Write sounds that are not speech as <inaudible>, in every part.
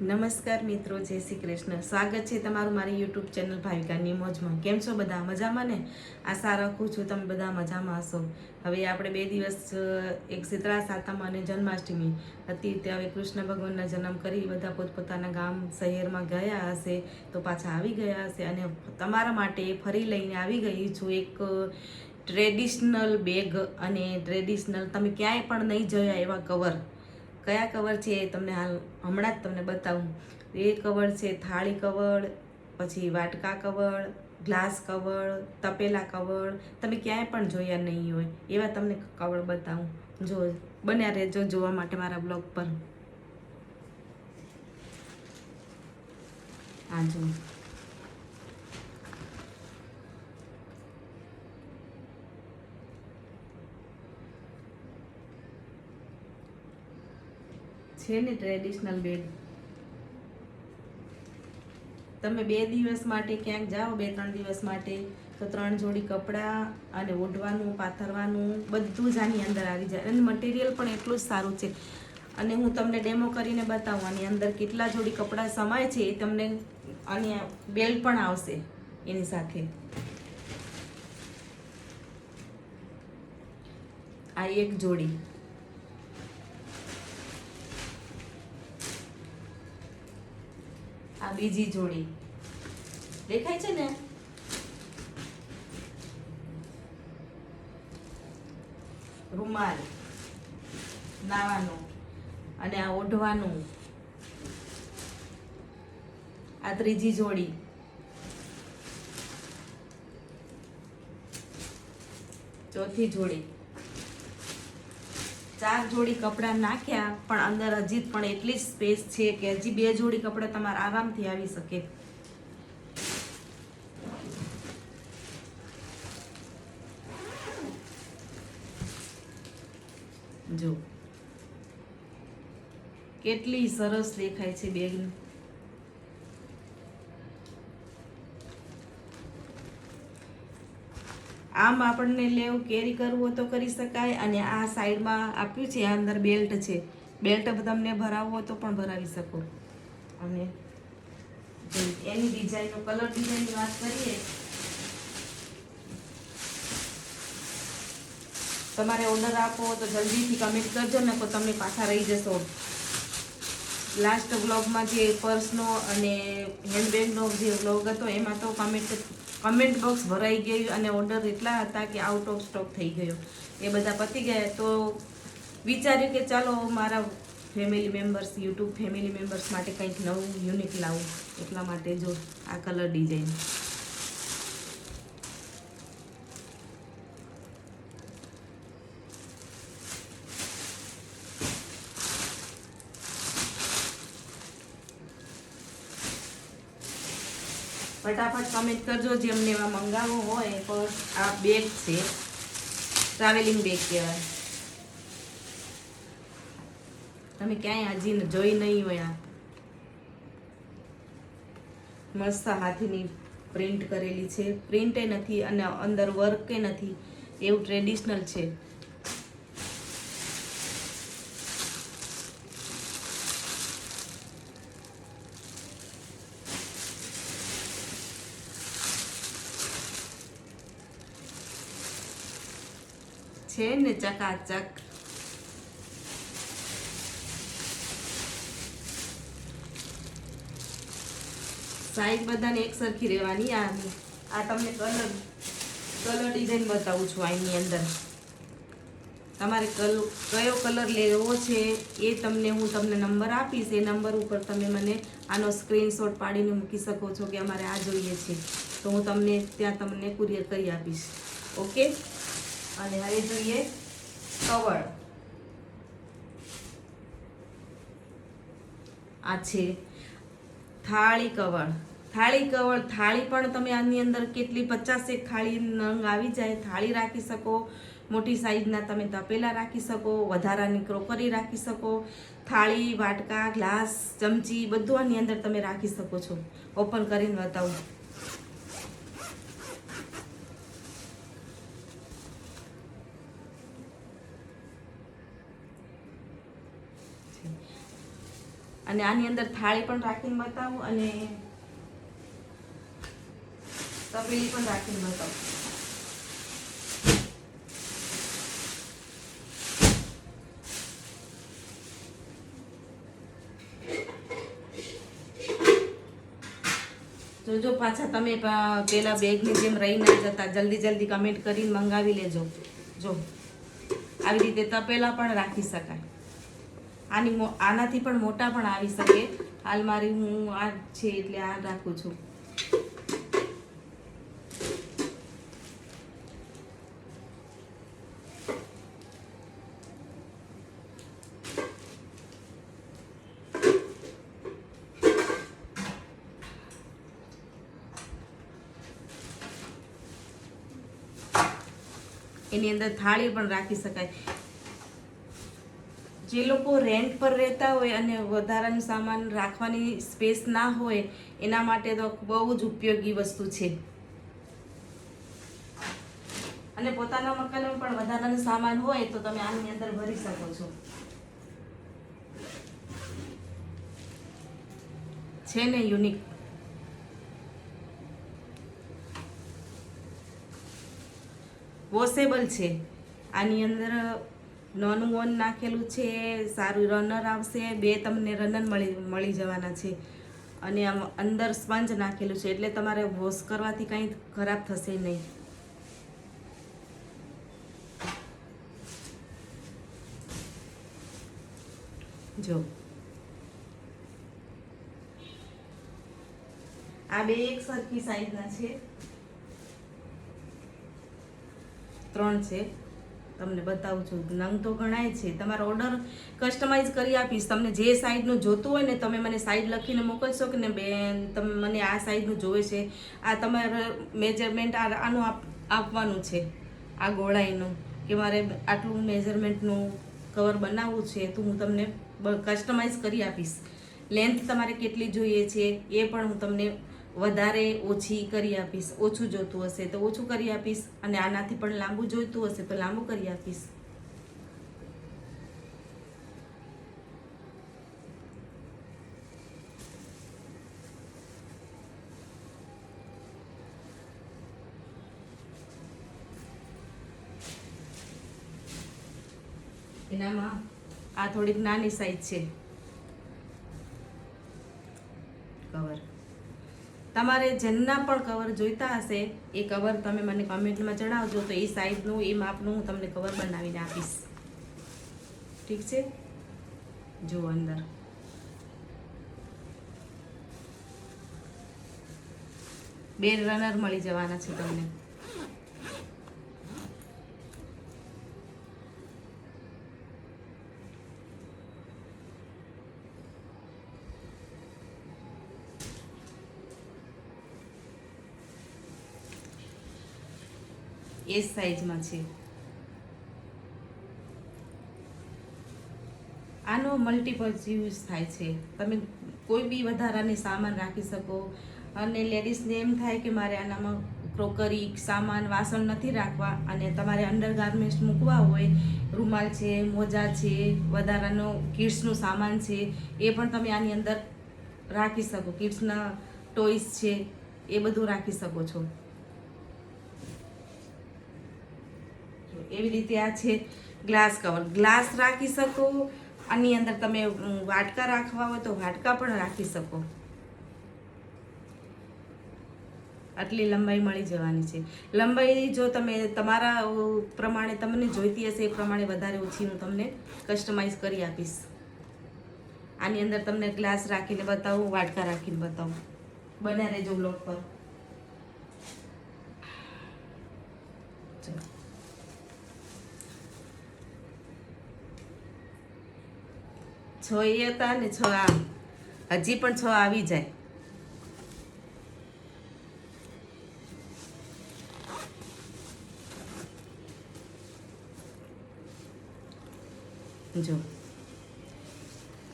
નમસ્કાર મિત્રો, જય શ્રી કૃષ્ણ. સ્વાગત છે તમારું મારી યુટ્યુબ ચેનલ ભાવિકાની મોજમાં. કેમ છો બધા? મજામાં ને? આશા રાખું છું તમે બધા મજામાં હશો. હવે આપણે બે દિવસ એક શીતળા સાતમ અને જન્માષ્ટમી હતી. તે હવે કૃષ્ણ ભગવાનના જન્મ કરી બધા પોતપોતાના ગામ, શહેરમાં ગયા હશે તો પાછા આવી ગયા હશે અને તમારા માટે ફરી લઈને આવી ગઈ છું એક ટ્રેડિશનલ બેગ અને ટ્રેડિશનલ તમે ક્યાંય પણ નહીં જોયા એવા કવર કયા કવર છે એ તમને હાલ હમણાં જ તમને બતાવું. એ કવર છે થાળી કવર પછી વાટકા કવર ગ્લાસ કવર તપેલા કવર તમે ક્યાંય પણ જોયા નહીં હોય એવા તમને કવર બતાવું. જો બન્યા રહેજો જોવા માટે મારા બ્લોગ પર. હા જો. છે ને ટ્રેડિશનલ બેડ તમે બે દિવસ માટે ક્યાંક જાઓ, બે ત્રણ દિવસ માટે, તો ત્રણ જોડી કપડાં અને ઓઢવાનું, પાથરવાનું, બધું જ આની અંદર આવી જાય. અને મટીરિયલ પણ એટલું જ સારું છે. અને હું તમને ડેમો કરીને બતાવું, આની અંદર કેટલા જોડી કપડાં સમાય છે એ તમને અને બેલ્ટ પણ આવશે એની સાથે. આ એક જોડી. આ બીજી જોડી. દેખાય છે ને? રૂમાલ, નાવાનું અને આ ઓઢવાનું. આ ત્રીજી જોડી. ચોથી જોડી. ચાર જોડી કપડાં નાખ્યા, પણ અંદર હજી પણ એટલી જ સ્પેસ છે કે હજી બે જોડી કપડાં તમારે આરામથી આવી શકે. જો, કેટલી સરસ દેખાય છે બેગ આમ આપણને લેવું કેરી કરવું તો કરી શકાય અને આ સાઈડમાં આપ્યું છે, આ અંદર બેલ્ટ છે. બેલ્ટ તમને ભરાવવો તો પણ ભરાવી શકો. અને એની ડિઝાઇનનો કલર ડિઝાઇનની વાત કરીએ, તમારે ઓર્ડર આપો તો જલ્દીથી કમેન્ટ કરજો ને તો તમે પાછા રહી જશો. લાસ્ટ બ્લોગમાં જે પર્સનો અને હેન્ડબેગનો જે બ્લોગ હતો, એમાં તો કમેન્ટ કમેન્ટ બોક્સ ભરાઈ ગયું અને ઓર્ડર એટલા હતા કે આઉટ ઓફ સ્ટોક થઈ ગયો. એ બધા પતી ગયા. તો વિચાર્યું કે ચાલો મારા family members YouTube family members માટે કંઈક નવું યુનિક લાવું. એટલા માટે જો આ કલર ડિઝાઇન ફટાફટ કમેન્ટ કરજો. જેમને એવા મંગાવવો હોય તો આ બેગ છે. ટ્રાવેલિંગ બેગ કહેવાય. તમે ક્યાંય હજી જોઈ નહીં હોય આ. મસ્ત હાથીની પ્રિન્ટ કરેલી છે. પ્રિન્ટે નથી અને અંદર વર્કે નથી. એવું ટ્રેડિશનલ છે. છે ને ચકાચક સાઈઝ બધાને એક સરખી રહેવાની આ આ તમને કલર કલર ડિઝાઇન બતાવું છું આની અંદર. તમારે કલ, કયો કલર લેવો છે એ તમને હું તમને નંબર આપીશ. એ નંબર ઉપર તમે મને આનો સ્ક્રીનશોટ પાડીને મૂકી શકો છો કે અમારે આ જોઈએ છે. તો હું તમને ત્યાં તમને કુરિયર કરી આપીશ. ઓકે? અને હવે જોઈએ કવળ આ છે થાળી કવળ થાળી કવળ થાળી પણ તમે આની અંદર કેટલી પચાસેક થાળી નંગ આવી જાય, થાળી રાખી શકો, મોટી સાઈઝના તમે તપેલા રાખી શકો વધારાની ક્રોકરી રાખી શકો, થાળી, વાટકા, ગ્લાસ, ચમચી, બધું આની અંદર તમે રાખી શકો છો. ઓપન કરીને બતાવું. અને આની અંદર થાળી પણ રાખીને બતાવું અને તપેલી પણ રાખીને બતાવું. જોજો પાછા તમે પેલા બેગની જેમ રહી ના જતા જલ્દી જલ્દી કમેન્ટ કરીને મંગાવી લેજો. જો, આવી રીતે તપેલા પણ રાખી શકાય. આની આનાથી પણ મોટા પણ આવી શકે. હાલ મારી હું આ છે એટલે આ રાખું છું. એની અંદર થાળી પણ રાખી શકાય. જે લોકો રેન્ટ પર રહેતા હોય અને વધારાનું સામાન રાખવાની સ્પેસ ના હોય, એના માટે તો બહુ જ ઉપયોગી વસ્તુ છે. અને પોતાના મકાનમાં પણ વધારાનું સામાન હોય તો તમે આની અંદર ભરી શકો છો. છે ને યુનિક વોશેબલ છે. આની અંદર નોન વોન નાખેલું છે, સારું રનર આવશે, બે તમને રનર મળી મળી જવાના છે. અને આમ અંદર સ્પંજ નાખેલું છે, એટલે તમારે વોશ કરવાથી કંઈ ખરાબ થશે નહીં. જો. આ બે એક સરખી સાઈઝના છે. ત્રણ છે. તમને બતાવું છું. નંગ તો ઘણાય છે. તમારો ઓર્ડર કસ્ટમાઇઝ કરી આપીશ. તમને જે સાઈઝનું જોતું હોય ને, તમે મને સાઈઝ લખીને મોકલશો કે ને, બેન, તમે મને આ સાઈડનું જોવે છે. આ તમારે મેજરમેન્ટ આનું આપ- આપવાનું છે. આ ગોળાઈનું કે મારે આટલું મેજરમેન્ટનું કવર બનાવવું છે, તો હું તમને કસ્ટમાઇઝ કરી આપીશ. લેન્થ તમારે કેટલી જોઈએ છે, એ પણ હું તમને વધારે ઓછી કરી આપીશ, ઓછું જોતું હશે તો ઓછું કરી આપીશ અને આનાથી પણ લાંબુ જોઈતું હશે તો લાંબુ કરી આપીશ. એનામાં આ થોડીક નાની સાઈઝ છે. તમારે જેના પણ કવર જોઈતા હશે, એ કવર તમે મને કમેન્ટમાં જણાવજો. તો એ સાઈઝનું એ માપનું હું તમને કવર બનાવીને આપીશ. ઠીક છે? જુઓ અંદર. બે રનર મળી જવાના છે તમને. એ સાઈઝમાં છે. આનો મલ્ટિપલ યુઝ થાય છે. તમે કોઈ બી વધારાની સામાન રાખી શકો. અને લેડીઝને એમ થાય કે મારે આનામાં ક્રોકરી સામાન, વાસણ નથી રાખવા. અને તમારે અંડરગાર્મેન્ટ્સ મૂકવા હોય, રૂમાલ છે, મોજા છે, વધારાનો કિડ્સનું સામાન છે, એ પણ તમે આની અંદર રાખી શકો. કિડ્સના ટોયસ છે, એ બધું રાખી શકો છો. એવી રીતે આ છે ગ્લાસ કવર. ગ્લાસ રાખી શકો, આની અંદર તમે વાટકા રાખવા હોય તો વાટકા પણ રાખી શકો. આટલી લંબાઈ મળી જવાની છે. લંબાઈ જો તમે તમારા પ્રમાણે તમને જોઈતી હશે, એ પ્રમાણે વધારે ઓછી હું તમને કસ્ટમાઇઝ કરી આપીશ. આની અંદર તમને ગ્લાસ રાખીને બતાવું, વાટકા રાખીને બતાવું. બને રહેજો બ્લોગ પર. ચલો. છ એ હતા ને છ આ હજી પણ છ આવી જાય. જો.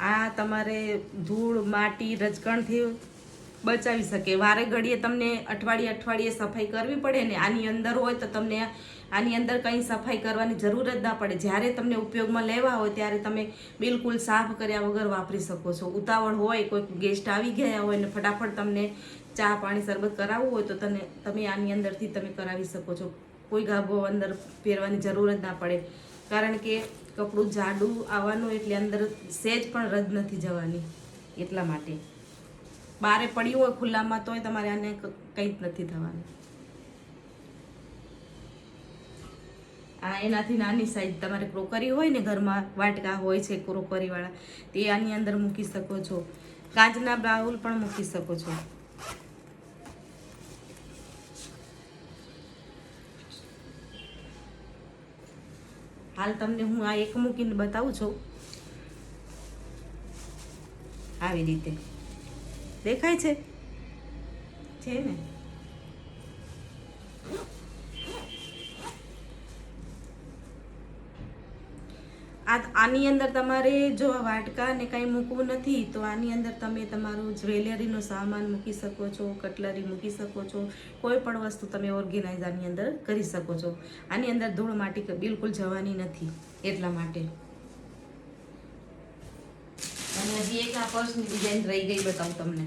આ તમારે ધૂળ, માટી, રજકણથી બચાવી શકે. વારે ઘડીએ તમને અઠવાડિયે અઠવાડિયે સફાઈ કરવી પડે ને આની અંદર હોય તો તમને આની અંદર કંઈ સફાઈ કરવાની જરૂર જ ના પડે. જ્યારે તમને ઉપયોગમાં લેવા હોય ત્યારે તમે બિલકુલ સાફ કર્યા વગર વાપરી શકો છો. ઉતાવળ હોય કોઈ ગેસ્ટ આવી ગયા હોય ને ફટાફટ તમને ચા, પાણી, શરબત કરાવવું હોય તો તને, તમે આની અંદરથી તમે કરાવી શકો છો. કોઈ ગાભો અંદર પહેરવાની જરૂર જ ના પડે. કારણ કે કપડું જાડું આવવાનું એટલે અંદર સેજ પણ રદ નથી જવાની એટલા માટે. બારે પડ્યું હોય ખુલ્લામાં તોય તમારે આને કંઈ જ નથી થવાનું. આ એનાથી નાની સાઈઝ તમારે ક્રોકરી હોય ને ઘરમાં વાટકા હોય છે ક્રોકરીવાળા તે આની અંદર મૂકી શકો છો. કાચના બાઉલ પણ મૂકી શકો છો. હાલ તમને હું આ એક મૂકીને બતાવું છું. આવી રીતે. દેખાય છે? છે ને? આ આની અંદર તમારે જો આ વાટકા ને કાંઈ મૂકવું નથી, તો આની અંદર તમે તમારું જ્વેલરીનો સામાન મૂકી શકો છો, કટલરી મૂકી શકો છો, કોઈ પણ વસ્તુ તમે ઓર્ગેનાઇઝ આની અંદર કરી શકો છો. આની અંદર ધૂળ માટી બિલકુલ જવાની નથી, એટલા માટે. અને હજી એક આ પર્સની ડિઝાઇન રહી ગઈ બતાવું તમને.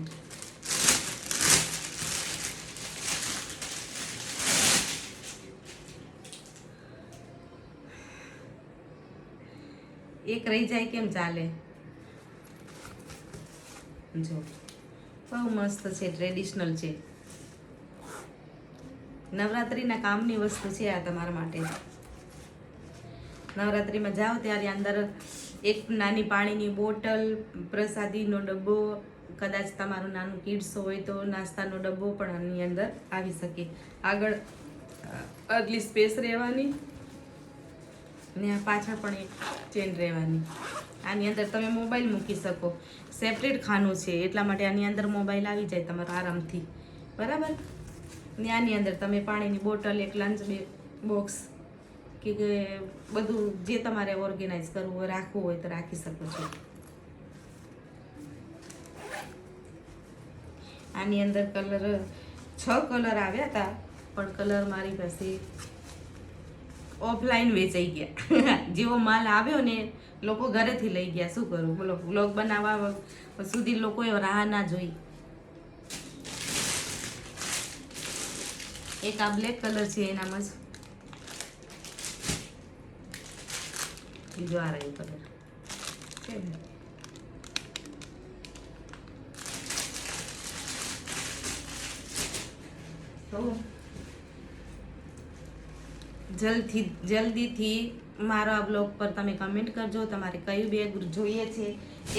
એક રહી જાય કેમ ચાલે? જો, બહુ મસ્ત છે ટ્રેડિશનલ છે. નવરાત્રિના કામની વસ્તુ છે આ તમારા માટે. નવરાત્રિમાં જાઓ ત્યારે અંદર એક નાની પાણીની બોટલ, પ્રસાદીનો ડબ્બો, કદાચ તમારું નાનું કિડ્સ હોય તો નાસ્તાનો ડબ્બો પણ આની અંદર આવી શકે. આગળ આટલી સ્પેસ રહેવાની. ને આ પાછળ પણ એક ચેન રહેવાની. આની અંદર તમે મોબાઈલ મૂકી શકો. સેપરેટ ખાનું છે, એટલા માટે આની અંદર મોબાઈલ આવી જાય તમારો આરામથી. બરાબર? ને આની અંદર તમે પાણીની બોટલ, એક લંચ બોક્સ કે કે બધું જે તમારે ઓર્ગેનાઇઝ કરવું હોય, રાખવું હોય તો રાખી શકો છો. આની અંદર કલર છ કલર આવ્યા હતા, પણ કલર મારી પાસે ઓફલાઈન વેચાઈ ગયા. <laughs> જેવો માલ આવ્યો ને લોકો ઘરેથી લઈ ગયા. શું કરું? બોલો વ્લોગ બનાવવા સુધી લોકોએ રાહ ના જોઈ. એક આ બ્લેક કલર છે એનામાં જ બીજો આ રહ્યો કલર તો જલ્દથી જલ્દીથી મારા બ્લોગ પર તમે કમેન્ટ કરજો. તમારે કયું બેગ જોઈએ છે,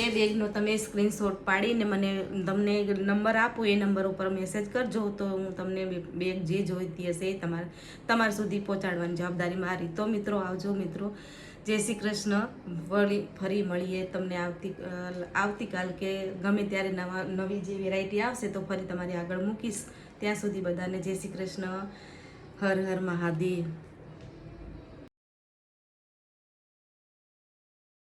એ બેગનો તમે સ્ક્રીનશોટ પાડીને મને તમને નંબર આપો, એ નંબર ઉપર મેસેજ કરજો. તો હું તમને બેગ જે જોઈતી હશે એ તમારે, તમારા સુધી પહોંચાડવાની જવાબદારી મારી. તો મિત્રો, આવજો મિત્રો. જય શ્રી કૃષ્ણ. વળી ફરી મળીએ તમને આવતી આવતીકાલ કે ગમે ત્યારે નવા, નવી જે વેરાયટી આવશે તો ફરી તમારી આગળ મૂકીશ. ત્યાં સુધી બધાને જય શ્રી કૃષ્ણ. હર હર મહાદેવ.